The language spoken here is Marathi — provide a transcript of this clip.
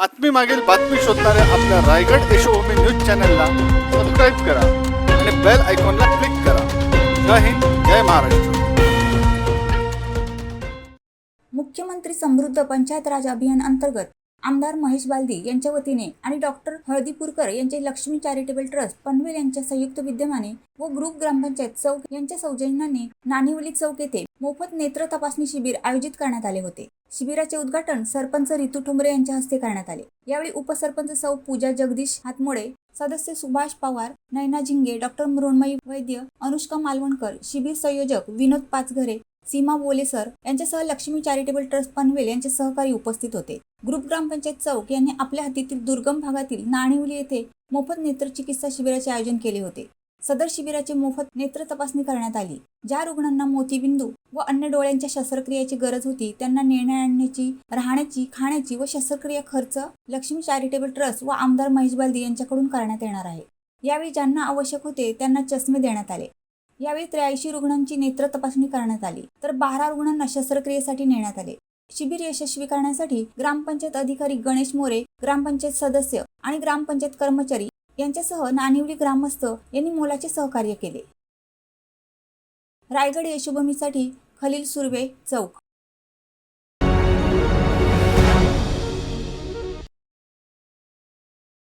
बातमी मागील बातमी शोधणाऱ्या आपल्या रायगड यशोभूमी न्यूज चॅनलला सबस्क्राईब करा आणि बेल आयकॉनला क्लिक करा. जय हिंद जय महाराष्ट्र. मुख्यमंत्री समृद्ध पंचायत राज अभियान अंतर्गत आमदार महेश बालदी यांच्या वतीने आणि डॉक्टर हळदीपूरकर यांचे लक्ष्मी चॅरिटेबल ट्रस्ट पनवेल यांच्या संयुक्त विद्यमाने व ग्रुप ग्रामपंचायत चौक यांच्या सौजन्याने नाणिवली चौक येथे मोफत नेत्र तपासणी शिबिर आयोजित करण्यात आले होते. शिबिराचे उद्घाटन सरपंच रितू ठोंबरे यांच्या हस्ते करण्यात आले. यावेळी उपसरपंच सौ पूजा जगदीश हातमोडे सदस्य सुभाष पवार नैना झिंगे डॉक्टर मृण्मयी वैद्य अनुष्का मालवणकर शिबिर संयोजक विनोद पाचघरे सीमा बोलेसर यांच्यासह लक्ष्मी चॅरिटेबल ट्रस्ट पनवेल यांचे सहकारी उपस्थित होते. ग्रुप ग्रामपंचायत चौक यांनी आपल्या हद्दीतील दुर्गम भागातील नाणिवली येथे मोफत नेत्र चिकित्सा शिबिराचे आयोजन केले होते. सदर शिबिराचे मोफत नेत्र तपासणी करण्यात आली. ज्या रुग्णांना मोतीबिंदू व अन्य डोळ्यांच्या शस्त्रक्रियेची गरज होती त्यांना नेण्या आणण्याची राहण्याची खाण्याची व शस्त्रक्रिया खर्च लक्ष्मी चॅरिटेबल ट्रस्ट व आमदार महेश बालदी यांच्याकडून करण्यात येणार आहे. यावेळी ज्यांना आवश्यक होते त्यांना चष्मे देण्यात आले. यावेळी त्र्याऐंशी रुग्णांची नेत्र तपासणी करण्यात आली. तर बारा रुग्णांना शस्त्रक्रियेसाठी नेण्यात आले. शिबिर यशस्वी करण्यासाठी ग्रामपंचायत अधिकारी गणेश मोरे ग्रामपंचायत सदस्य आणि ग्रामपंचायत कर्मचारी यांच्यासह नानिवली ग्रामस्थ यांनी मोलाचे सहकार्य केले. रायगड यशोभूमीसाठी खलील सुर्वे चौक.